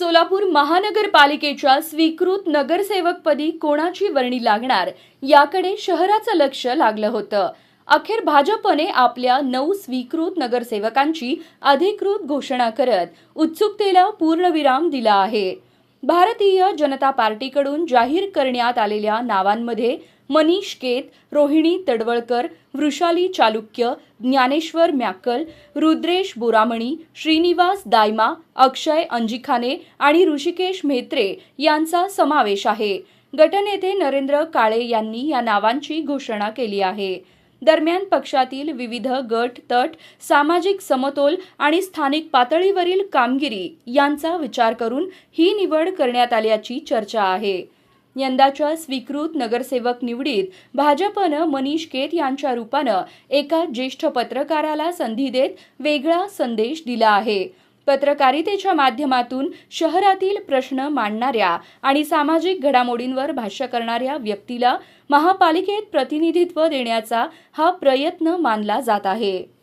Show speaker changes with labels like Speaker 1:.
Speaker 1: सोलापूर महानगरपालिकेच्या स्वीकृत नगरसेवकपदी कोणाची वर्णी लागणार याकडे शहराचं लक्ष लागलं होतं. अखेर भाजपने आपल्या नऊ स्वीकृत नगरसेवकांची अधिकृत घोषणा करत उत्सुकतेला पूर्णविराम दिला आहे. भारतीय जनता पार्टीकडून जाहीर करण्यात आलेल्या नावांमध्ये मनीष केत रोहिणी तडवळकर वृषाली चालुक्य ज्ञानेश्वर म्याकल रुद्रेश बोरामणी श्रीनिवास दायमा अक्षय अंजिखाने आणि ऋषिकेश म्हेत्रे यांचा समावेश आहे. गटनेते नरेंद्र काळे यांनी या नावांची घोषणा केली आहे. दरम्यान पक्षातील विविध गट तट सामाजिक समतोल आणि स्थानिक पातळीवरील कामगिरी यांचा विचार करून ही निवड करण्यात आल्याची चर्चा आहे. यंदाच्या स्वीकृत नगरसेवक निवडीत भाजपनं मनीष केत यांच्या रूपानं एका ज्येष्ठ पत्रकाराला संधी देत वेगळा संदेश दिला आहे. पत्रकारितेच्या माध्यमातून शहरातील प्रश्न मांडणाऱ्या आणि सामाजिक घडामोडींवर भाष्य करणाऱ्या व्यक्तीला महापालिकेत प्रतिनिधित्व देण्याचा हा प्रयत्न मानला जात आहे.